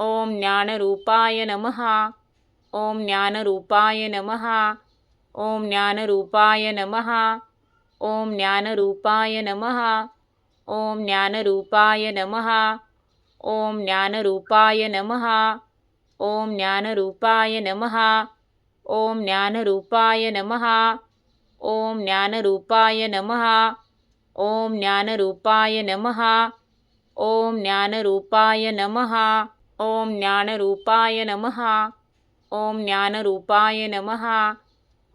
ओम ज्ञानरूपाय नमः ओम ज्ञानरूपाय नमः ओम ज्ञानरूपाय नमः ओम ज्ञानरूपाय नमः ओम ज्ञानरूपाय नमः ओम ज्ञानरूपाय नमः ओम ज्ञानरूपाय नमः ओम ज्ञानरूपाय नमः ओम ज्ञानरूपाय नमः ओम ज्ञानरूपाय नमः ओम ज्ञानरूपाय नमः ओम ज्ञानरूपाय नमः ओम ज्ञानरूपाय नमः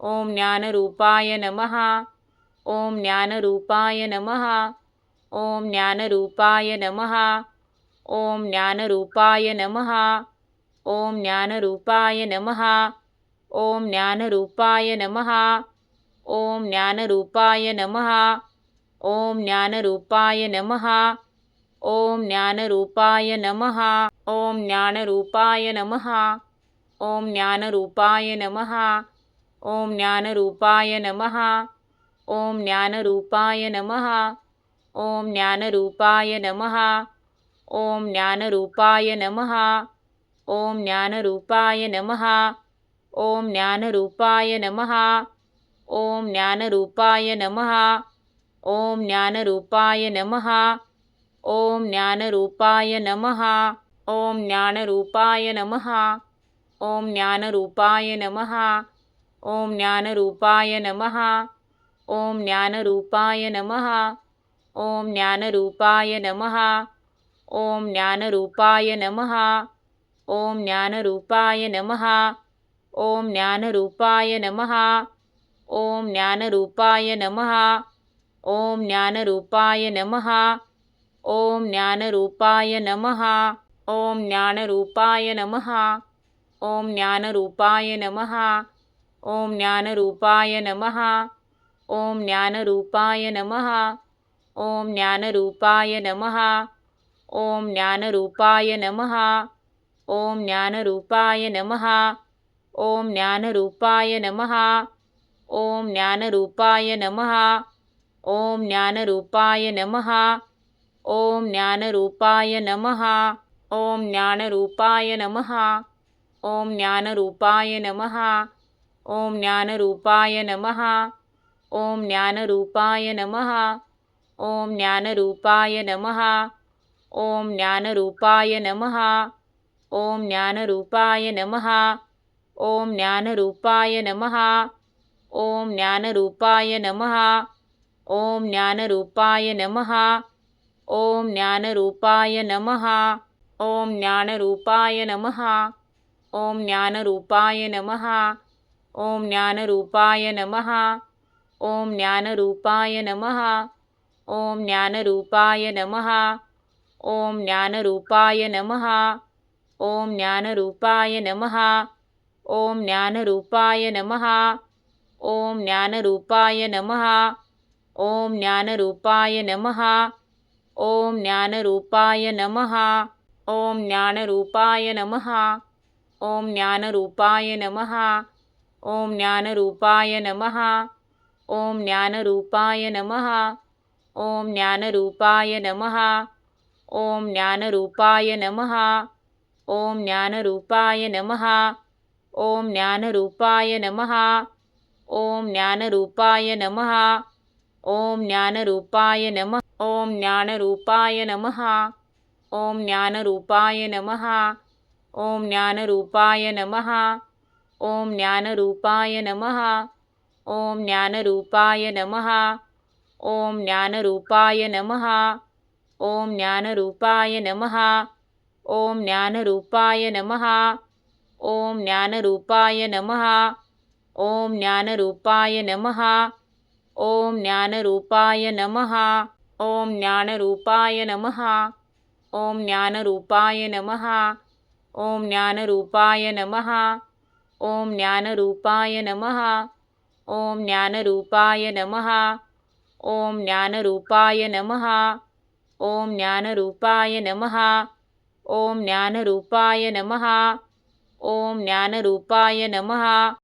ओम ज्ञानरूपाय नमः ओम ज्ञानरूपाय नमः ओम ज्ञानरूपाय नमः ओम ज्ञानरूपाय नमः ओम ज्ञानरूपाय नमः ओम ज्ञानरूपाय नमः ओम ज्ञानरूपाय नमः ओम ज्ञानरूपाय नमः ओम ज्ञानरूपाय नमः ओम ज्ञानरूपाय नमः ओम ज्ञानरूपाय नमः ओम ज्ञानरूपाय नमः ओम ज्ञानरूपाय नमः ओम ज्ञानरूपाय नमः ओम ज्ञानरूपाय नमः ओम ज्ञानरूपाय नमः ओम ज्ञानरूपाय नमः ओम ज्ञानरूपाय नमः ओम ज्ञानरूपाय नमः ओम ज्ञानरूपाय नमः ओम ज्ञानरूपाय नमः ओम ज्ञानरूपाय नमः ओम ज्ञानरूपाय नमः ओम ज्ञानरूपाय नमः ओम ज्ञानरूपाय नमः ओम ज्ञानरूपाय नमः ओम ज्ञानरूपाय नमः ओम ज्ञानरूपाय नमः ओम ज्ञानरूपाय नमः ओम ज्ञानरूपाय नमः ओम ज्ञानरूपाय नमः ओम ज्ञानरूपाय नमः ओम ज्ञानरूपाय नमः ओम ज्ञानरूपाय नमः ओम ज्ञानरूपाय नमः ओम ज्ञानरूपाय नमः ओम ज्ञानरूपाय नमः ओम ज्ञानरूपाय नमः ओम ज्ञानरूपाय नमः ओम ज्ञानरूपाय नमः ओम ज्ञानरूपाय नमः ओम ज्ञानरूपाय नमः ओम ज्ञानरूपाय नमः ओम ज्ञानरूपाय नमः ओम ज्ञानरूपाय नमः ओम ज्ञानरूपाय नमः ओम ज्ञानरूपाय नमः ओम ज्ञानरूपाय नमः ओम ज्ञानरूपाय नमः ओम ज्ञानरूपाय नमः ओम ज्ञानरूपाय नमः ओम ज्ञानरूपाय नमः ओम ज्ञानरूपाय नमः ओम ज्ञानरूपाय नमः ओम ज्ञानरूपाय नमः ओम ज्ञानरूपाय नमः ओम ज्ञानरूपाय नमः ओम ज्ञानरूपाय नमः ओम ज्ञानरूपाय नमः ओम ज्ञानरूपाय नमः ओम ज्ञानरूपाय नमः ओम ज्ञानरूपाय नमः ओम ज्ञानरूपाय नमः ओम ज्ञानरूपाय नमः ओम ज्ञानरूपाय नमः ओम ज्ञानरूपाय नमः ओम ज्ञानरूपाय नमः ओम ज्ञानरूपाय नमः ओम ज्ञानरूपाय नमः ओम ज्ञानरूपाय नमः ओम ज्ञानरूपाय नमः ओम ज्ञानरूपाय नमः ओम ज्ञानरूपाय नमः ओम ज्ञानरूपाय नमः ओम ज्ञानरूपाय नमः ओम ज्ञानरूपाय नमः ओम ज्ञानरूपाय नमः ओम ज्ञानरूपाय नमः ओम ज्ञानरूपाय नमः ओम ज्ञानरूपाय नमः ओम ज्ञानरूपाय नमः ओम ज्ञानरूपाय नमः ओम ज्ञानरूपाय नमः ओम ज्ञानरूपाय नमः ओम ज्ञानरूपाय नमः ओम ज्ञानरूपाय नमः ओम ज्ञानरूपाय नमः। ओम ज्ञानरूपाय नमः। ओम ज्ञानरूपाय नमः। ओम ज्ञानरूपाय नमः। ओम ज्ञानरूपाय नमः। ओम ज्ञानरूपाय नमः। ओम ज्ञानरूपाय नमः। ओम ज्ञानरूपाय नमः।